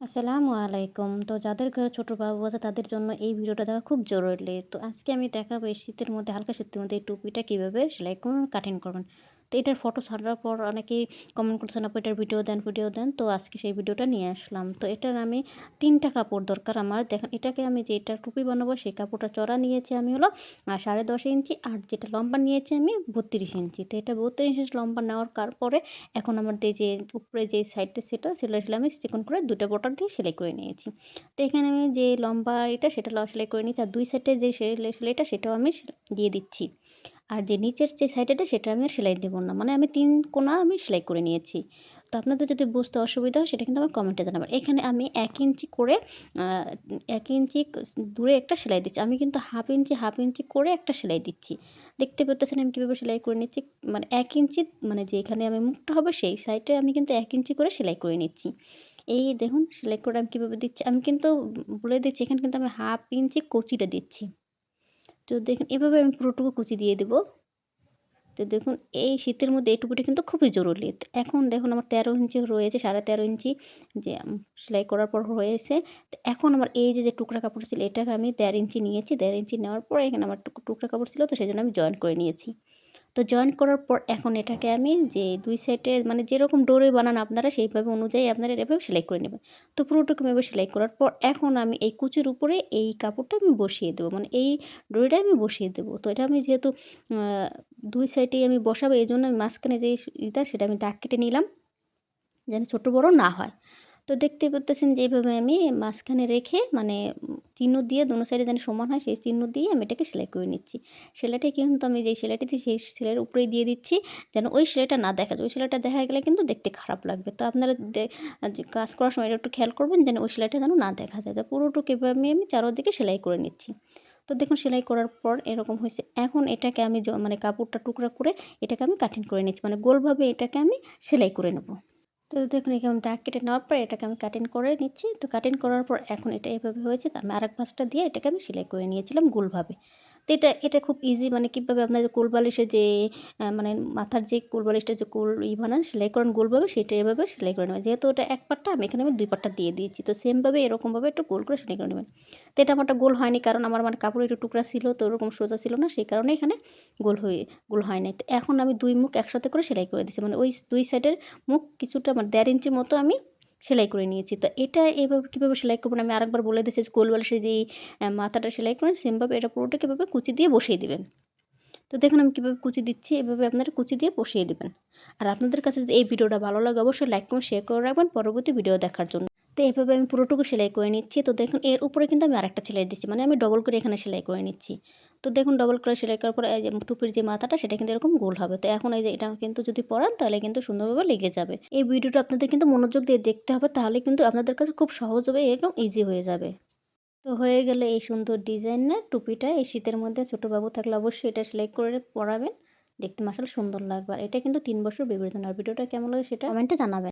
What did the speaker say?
আসসালামু আলাইকুম। তো যাদের ঘরে ছোট বাবু আছে তাদের জন্য এই ভিডিওটা দেখা খুব জরুরি। তো আজকে আমি দেখাবো এই শীতের মধ্যে হালকা শীতের মধ্যে এই টুপিটা কীভাবে সেলাই করুন, কাঠিন করবেন। তো এটার ফটো ছাড়ার পর অনেকেই কমেন্ট করছেন আপু এটার ভিডিও দেন, ভিডিও দেন। তো আজকে সেই ভিডিওটা নিয়ে আসলাম। তো এটার আমি ৩টা কাপড় দরকার আমার। দেখেন এটাকে আমি যেটা টুপি বানাবো সেই কাপড়টা চড়া নিয়েছি আমি হলো সাড়ে দশ ইঞ্চি আর যেটা লম্বা নিয়েছি আমি ৩২ ইঞ্চি। তো এটা ৩২ ইঞ্চি লম্বা নেওয়ার কার পরে এখন আমার যে উপরে যে সাইডটা সেটা সেলাই সেলাই আমি চিকন করে ২ টা বর্ডার দিয়ে সেলাই করে নিয়েছি। তো এখানে আমি যে লম্বা এটা সেটা সেলাই করে নিয়েছি। আর দুই সাইডে যে সেলাই সেলাইটা সেটাও আমি দিয়ে দিচ্ছি। আর যে নিচের যে সাইডেটা সেটা আমি আর সেলাই দেবো না। মানে আমি তিন কোণা আমি সেলাই করে নিয়েছি। তো আপনাদের যদি বুঝতে অসুবিধা হয় সেটা কিন্তু আমাকে কমেন্টে জানাবেন। এখানে আমি এক ইঞ্চি করে এক ইঞ্চি দূরে একটা সেলাই দিচ্ছি। আমি কিন্তু হাফ ইঞ্চি, হাফ ইঞ্চি করে একটা সেলাই দিচ্ছি। দেখতে পারতেছেন আমি কীভাবে সেলাই করে নিচ্ছি। মানে এক ইঞ্চি মানে যেখানে আমি মুখটা হবে সেই সাইডে আমি কিন্তু এক ইঞ্চি করে সেলাই করে নিচ্ছি। এই দেখুন সেলাই করে আমি কীভাবে দিচ্ছি। আমি কিন্তু বলে দিচ্ছি এখানে কিন্তু আমি হাফ ইঞ্চি কচিটা দিচ্ছি। তো দেখুন এভাবে আমি পুরোটুকু কুচি দিয়ে দেবো। তো দেখুন এই শীতের মধ্যে এইটুকুটি কিন্তু খুবই জরুরি। এখন দেখুন আমার ১৩ ইঞ্চি রয়েছে, ১৩.৫ ইঞ্চি যে সেলাই করার পর হয়েছে। তো এখন আমার এই যে, যে টুকরা কাপড় ছিল এটাকে আমি দেড় ইঞ্চি নিয়েছি। দেড় ইঞ্চি নেওয়ার পর এখানে আমার টুকরা কাপড় ছিল তো সেই জন্য আমি জয়েন করে নিয়েছি। তো জয়েন করার পর এখন এটাকে আমি যে দুই সাইডে মানে যেরকম ডোরে বানান আপনারা সেইভাবে অনুযায়ী আপনারা এভাবে সেলাই করে নেবেন। তো পুরোটুকু এভাবে সেলাই করার পর এখন আমি এই কুচির উপরে এই কাপড়টা আমি বসিয়ে দেবো। মানে এই ডোরিটা আমি বসিয়ে দেবো। তো এটা আমি যেহেতু দুই সাইডেই আমি বসাবো, এই জন্য আমি মাঝখানে যে ইটা সেটা আমি দাগ কেটে নিলাম। যেন ছোটো বড় না হয়। তো দেখতে পারতেছেন যে এভাবে আমি মাঝখানে রেখে মানে চিহ্ন দিয়ে দোনো সাইডে যেন সমান হয়, সেই চিহ্ন দিয়ে আমি এটাকে সেলাই করে নিচ্ছি। সেলাইটা কিন্তু আমি যেই সেলাইটা দিই সেই সেলাইয়ের উপরেই দিয়ে দিচ্ছি, যেন ওই সেলাইটা না দেখা যায়। ওই সেলাইটা দেখা গেলে কিন্তু দেখতে খারাপ লাগবে। তো আপনারা কাজ করার সময় এটা একটু খেয়াল করবেন যেন ওই সেলাইটা যেন না দেখা যায়। তো পুরোটুকু এভাবে আমি চারদিকে সেলাই করে নিচ্ছি। তো দেখুন সেলাই করার পর এরকম হয়েছে। এখন এটাকে আমি মানে কাপড়টা টুকরা করে এটাকে আমি কাটিং করে নিচ্ছি। মানে গোলভাবে এটাকে আমি সেলাই করে নেব। তো দেখুন, এখানে দাগ কেটে নেওয়ার পর এটাকে আমি কাটিং করে নিচ্ছি। তো কাটিং করার পর এখন এটা এভাবে হয়েছে। তো আমি আরেক পাশটা দিয়ে এটাকে আমি সেলাই করে নিয়েছিলাম গোলভাবে। তো এটা এটা খুব ইজি মানে কীভাবে আপনার কোল বালিশের যে মানে মাথার যে কোল বালিশটা যে কোল ই বানান, সেলাই করেন গোলভাবে সেটা এভাবে সেলাই করে নেবেন। যেহেতু ওটা এক পাটটা, আমি এখানে আমি দুই পাটটা দিয়ে দিয়েছি। তো সেমভাবে এরকমভাবে একটু গোল করে সেলাই করে নেবেন। তো এটা আমারটা গোল হয়নি, কারণ আমার মানে কাপড়ের একটু টুকরা ছিল, তো ওরকম সোজা ছিল না, সেই কারণে এখানে গোল হয়ে, গোল হয় নাই। তো এখন আমি দুই মুখ একসাথে করে সেলাই করে দিয়েছি মানে ওই দুই সাইডের মুখ কিছুটা মানে ১.৫ ইঞ্চির মতো আমি সেলাই করে নিয়েছি। তো এটা এভাবে কীভাবে সেলাই করবেন আমি আরেকবার বলে দিয়েছি কোল সে যেই মাথাটা সেলাই করেন সেমভাবে এটা পুরোটা কীভাবে কুচি দিয়ে বসিয়ে দেবেন তো দেখুন আমি কীভাবে কুচি দিচ্ছি, এভাবে আপনারা কুচি দিয়ে বসিয়ে দেবেন আর আপনাদের কাছে যদি এই ভিডিওটা ভালো লাগে অবশ্যই লাইক কমেন্ট শেয়ার করে রাখবেন পরবর্তী ভিডিও দেখার জন্য। তো এভাবে আমি পুরোটুকু সেলাই করে নিচ্ছি। তো দেখুন, এর উপরে কিন্তু আমি আরেকটা সেলাই দিচ্ছি। মানে আমি ডবল করে এখানে সেলাই করে নিচ্ছি। তো দেখুন ডবল করে সেলাই করার পরে টুপির যে মাথাটা, সেটা কিন্তু এরকম গোল হবে। তো এখন এই যে এটা কিন্তু যদি পরান, তাহলে কিন্তু সুন্দরভাবে লেগে যাবে। এই ভিডিওটা আপনাদের কিন্তু মনোযোগ দিয়ে দেখতে হবে, তাহলে কিন্তু আপনাদের কাছে খুব সহজ হবে, একদম ইজি হয়ে যাবে। তো হয়ে গেলে এই সুন্দর ডিজাইনের টুপিটা এই শীতের মধ্যে ছোটো বাবু থাকলে অবশ্যই এটা সেলাই করে পরাবেন। দেখতে মাশাআল্লাহ সুন্দর লাগবে। আর এটা কিন্তু তিন বছর বেবির আর ভিডিওটা কেমন লাগে সেটা কমেন্টে জানাবেন।